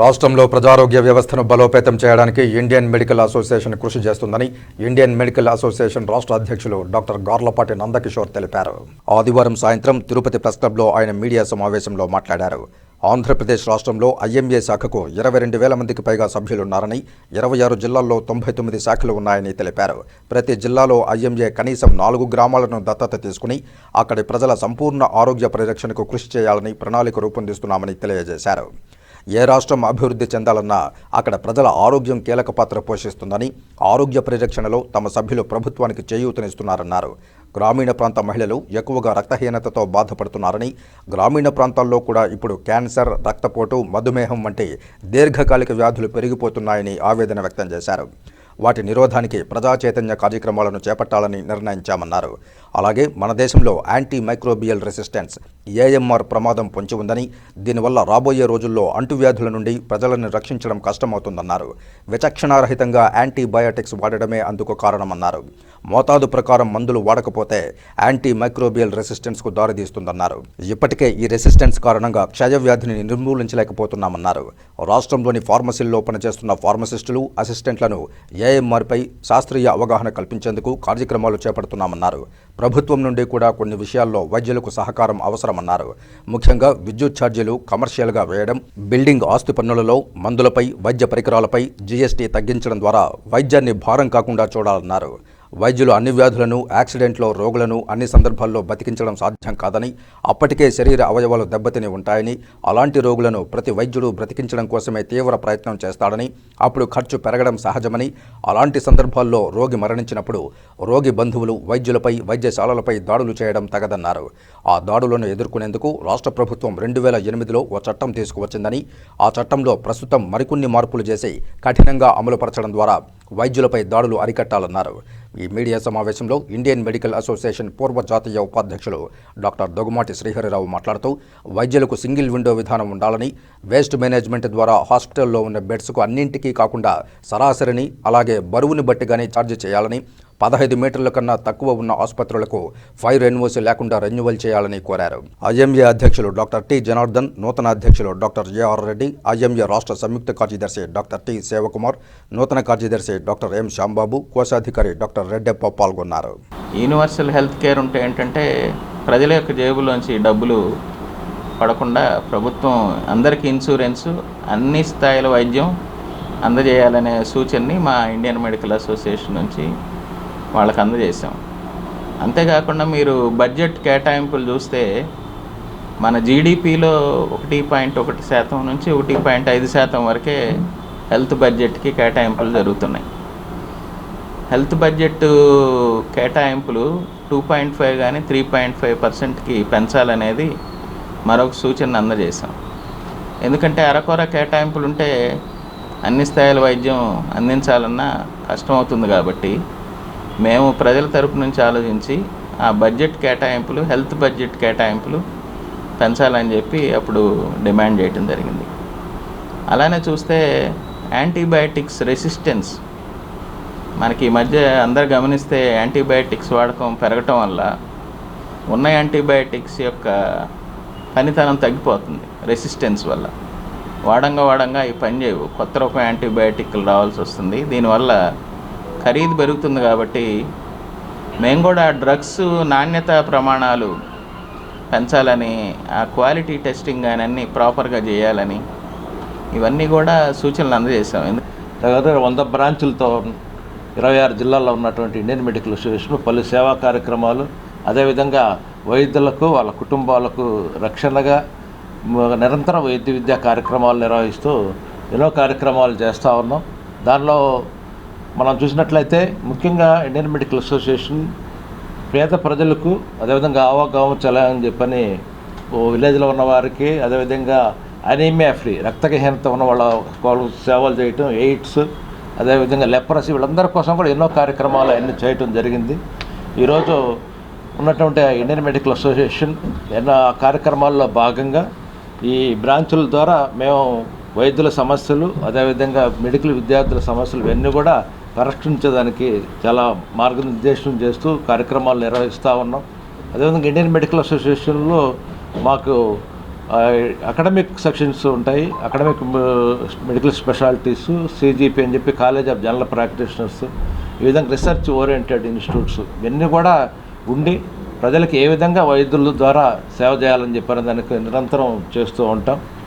రాష్ట్రంలో ప్రజారోగ్య వ్యవస్థను బలోపేతం చేయడానికి ఇండియన్ మెడికల్ అసోసియేషన్ కృషి చేస్తుందని ఇండియన్ మెడికల్ అసోసియేషన్ రాష్ట్ర అధ్యక్షులు డాక్టర్ గార్లపాటి నందకిషోర్ తెలిపారు. ఆదివారం సాయంత్రం తిరుపతి ప్రెస్ క్లబ్లో ఆయన మీడియా సమావేశంలో మాట్లాడారు. ఆంధ్రప్రదేశ్ రాష్ట్రంలో ఐఎంఏ శాఖకు ఇరవై రెండు వేల మందికి పైగా సభ్యులున్నారని ఇరవై ఆరు జిల్లాల్లో తొంభై తొమ్మిది శాఖలు ఉన్నాయని తెలిపారు. ప్రతి జిల్లాలో ఐఎంఏ కనీసం నాలుగు గ్రామాలను దత్తత తీసుకుని అక్కడి ప్రజల సంపూర్ణ ఆరోగ్య పరిరక్షణకు కృషి చేయాలని ప్రణాళిక రూపొందిస్తున్నామని తెలియజేశారు. ఏ రాష్ట్రం అభివృద్ధి చెందాలన్నా అక్కడ ప్రజల ఆరోగ్యం కీలక పాత్ర పోషిస్తుందని ఆరోగ్య పరిరక్షణలో తమ సభ్యులు ప్రభుత్వానికి చేయూతనిస్తున్నారన్నారు. గ్రామీణ ప్రాంత మహిళలు ఎక్కువగా రక్తహీనతతో బాధపడుతున్నారని గ్రామీణ ప్రాంతాల్లో కూడా ఇప్పుడు క్యాన్సర్ రక్తపోటు మధుమేహం వంటి దీర్ఘకాలిక వ్యాధులు పెరిగిపోతున్నాయని ఆవేదన వ్యక్తం చేశారు. వాటి నిరోధానికి ప్రజా చైతన్య కార్యక్రమాలను చేపట్టాలని నిర్ణయించామన్నారు. అలాగే మన దేశంలో యాంటీ మైక్రోబియల్ రెసిస్టెన్స్ ఏఎంఆర్ ప్రమాదం పొంచి ఉందని దీనివల్ల రాబోయే రోజుల్లో అంటువ్యాధుల నుండి ప్రజలను రక్షించడం కష్టమవుతుందన్నారు. విచక్షణారహితంగా యాంటీబయాటిక్స్ వాడడమే అందుకు కారణమన్నారు. మోతాదు ప్రకారం మందులు వాడకపోతే యాంటీ మైక్రోబియల్ రెసిస్టెన్స్కు దారితీస్తుందన్నారు. ఇప్పటికే ఈ రెసిస్టెన్స్ కారణంగా క్షయవ్యాధిని నిర్మూలించలేకపోతున్నామన్నారు. రాష్ట్రంలోని ఫార్మసీల్లో పనిచేస్తున్న ఫార్మసిస్టులు అసిస్టెంట్లను ఏఎంఆర్పై శాస్త్రీయ అవగాహన కల్పించేందుకు కార్యక్రమాలు చేపడుతున్నామన్నారు. ప్రభుత్వం నుండి కూడా కొన్ని విషయాల్లో వైద్యులకు సహకారం అవసరమన్నారు. ముఖ్యంగా విద్యుత్ ఛార్జీలు కమర్షియల్గా వేయడం బిల్డింగ్ ఆస్తి పన్నులలో మందులపై వైద్య పరికరాలపై జీఎస్టీ తగ్గించడం ద్వారా వైద్యాన్ని భారం కాకుండా చూడాలన్నారు. వైద్యులు అన్ని వ్యాధులను యాక్సిడెంట్లో రోగులను అన్ని సందర్భాల్లో బతికించడం సాధ్యం కాదని అప్పటికే శరీర అవయవాలు దెబ్బతిని ఉంటాయని అలాంటి రోగులను ప్రతి వైద్యుడు బ్రతికించడం కోసమే తీవ్ర ప్రయత్నం చేస్తాడని అప్పుడు ఖర్చు పెరగడం సహజమని అలాంటి సందర్భాల్లో రోగి మరణించినప్పుడు రోగి బంధువులు వైద్యులపై వైద్యశాలలపై దాడులు చేయడం తగదన్నారు. ఆ దాడులను ఎదుర్కొనేందుకు రాష్ట్ర ప్రభుత్వం రెండు వేల ఎనిమిదిలో ఓ చట్టం తీసుకువచ్చిందని ఆ చట్టంలో ప్రస్తుతం మరికొన్ని మార్పులు చేసి కఠినంగా అమలుపరచడం ద్వారా వైద్యులపై దాడులు అరికట్టాలన్నారు. ఈ మీడియా సమావేశంలో ఇండియన్ మెడికల్ అసోసియేషన్ పూర్వ జాతీయ ఉపాధ్యక్షులు డాక్టర్ దొగుమాటి శ్రీహరిరావు మాట్లాడుతూ వైద్యులకు సింగిల్ విండో విధానం ఉండాలని వేస్ట్ మేనేజ్మెంట్ ద్వారా హాస్పిటల్లో ఉన్న బెడ్స్కు అన్నింటికీ కాకుండా సరాసరిని అలాగే బరువుని బట్టిగానే ఛార్జ్ చేయాలని పదహైదు మీటర్ల కన్నా తక్కువ ఉన్న ఆసుపత్రులకు ఫైర్ ఎన్ఓసి లేకుండా రెన్యువల్ చేయాలని కోరారు. ఐఎంఏ అధ్యక్షులు డాక్టర్ టి. జనార్దన్ నూతన అధ్యక్షులు డాక్టర్ ఏఆర్ రెడ్డి ఐఎంఏ రాష్ట్ర సంయుక్త కార్యదర్శి డాక్టర్ టి. సేవకుమార్ నూతన కార్యదర్శి డాక్టర్ ఎం. శ్యాంబాబు కోశాధికారి డాక్టర్ రెడ్డెప్ప పాల్గొన్నారు. యూనివర్సల్ హెల్త్ కేర్ ఉంటే ఏంటంటే ప్రజల యొక్క జేబులోంచి డబ్బులు పడకుండా ప్రభుత్వం అందరికీ ఇన్సూరెన్స్ అన్ని స్థాయిల వైద్యం అందజేయాలనే సూచనని మా ఇండియన్ మెడికల్ అసోసియేషన్ నుంచి వాళ్ళకి అందజేసాం అంతేకాకుండా మీరు బడ్జెట్ కేటాయింపులు చూస్తే మన జీడిపిలో ఒకటి పాయింట్ ఒకటి శాతం నుంచి ఒకటి పాయింట్ ఐదు శాతం వరకే హెల్త్ బడ్జెట్కి కేటాయింపులు జరుగుతున్నాయి. హెల్త్ బడ్జెట్ కేటాయింపులు టూ పాయింట్ ఫైవ్ కానీ త్రీ పాయింట్ ఫైవ్ పర్సెంట్కి పెంచాలనేది మరొక సూచన అందజేశాం. ఎందుకంటే అరకొర కేటాయింపులు ఉంటే అన్ని స్థాయిల వైద్యం అందించాలన్నా కష్టమవుతుంది కాబట్టి మేము ప్రజల తరపు నుంచి ఆలోచించి ఆ బడ్జెట్ కేటాయింపులు హెల్త్ బడ్జెట్ కేటాయింపులు పెంచాలని చెప్పి అప్పుడు డిమాండ్ చేయటం జరిగింది. అలానే చూస్తే యాంటీబయాటిక్స్ రెసిస్టెన్స్ మనకి ఈ మధ్య అందరు గమనిస్తే యాంటీబయాటిక్స్ వాడకం పెరగటం వల్ల ఉన్న యాంటీబయాటిక్స్ యొక్క పనితనం తగ్గిపోతుంది రెసిస్టెన్స్ వల్ల. వాడంగా వాడంగా ఈ పని చేయవు కొత్త రకం యాంటీబయాటిక్లు రావాల్సి వస్తుంది. దీనివల్ల ఖరీదు పెరుగుతుంది కాబట్టి మేము కూడా డ్రగ్స్ నాణ్యత ప్రమాణాలు పెంచాలని ఆ క్వాలిటీ టెస్టింగ్ కానీ అన్నీ ప్రాపర్గా చేయాలని ఇవన్నీ కూడా సూచనలు అందజేసాం తర్వాత వంద బ్రాంచులతో ఇరవై ఆరు జిల్లాల్లో ఉన్నటువంటి ఇండియన్ మెడికల్ అసోసియేషన్ పలు సేవా కార్యక్రమాలు అదేవిధంగా వైద్యులకు వాళ్ళ కుటుంబాలకు రక్షణగా నిరంతరం వైద్య విద్యా కార్యక్రమాలు నిర్వహిస్తూ ఎన్నో కార్యక్రమాలు చేస్తూ ఉన్నాం. దానిలో మనం చూసినట్లయితే ముఖ్యంగా ఇండియన్ మెడికల్ అసోసియేషన్ పేద ప్రజలకు అదేవిధంగా అవగాహన చలాయని చెప్పని ఓ విలేజ్లో ఉన్న వారికి అదేవిధంగా అనీమియా ఫ్రీ రక్తహీనత ఉన్న వాళ్ళ వాళ్ళు సేవలు చేయటం ఎయిడ్స్ అదేవిధంగా లెప్రసీ వీళ్ళందరి కోసం కూడా ఎన్నో కార్యక్రమాలు అన్నీ చేయటం జరిగింది. ఈరోజు ఉన్నటువంటి ఇండియన్ మెడికల్ అసోసియేషన్ ఎన్నో కార్యక్రమాల్లో భాగంగా ఈ బ్రాంచుల ద్వారా మేము వైద్యుల సమస్యలు అదేవిధంగా మెడికల్ విద్యార్థుల సమస్యలు ఇవన్నీ కూడా పరిష్కరించడానికి చాలా మార్గనిర్దేశం చేస్తూ కార్యక్రమాలు నిర్వహిస్తూ ఉన్నాం. అదేవిధంగా ఇండియన్ మెడికల్ అసోసియేషన్లో మాకు అకాడమిక్ సెక్షన్స్ ఉంటాయి. అకాడమిక్ మెడికల్ స్పెషాలిటీస్ సిజిపి అని చెప్పి కాలేజ్ ఆఫ్ జనరల్ ప్రాక్టీషనర్స్ ఈ విధంగా రీసెర్చ్ ఓరియంటెడ్ ఇన్స్టిట్యూట్స్ ఇవన్నీ కూడా ఉండి ప్రజలకు ఏ విధంగా వైద్యుల ద్వారా సేవ చేయాలని చెప్పిన దానికి నిరంతరం చేస్తూ ఉంటాం.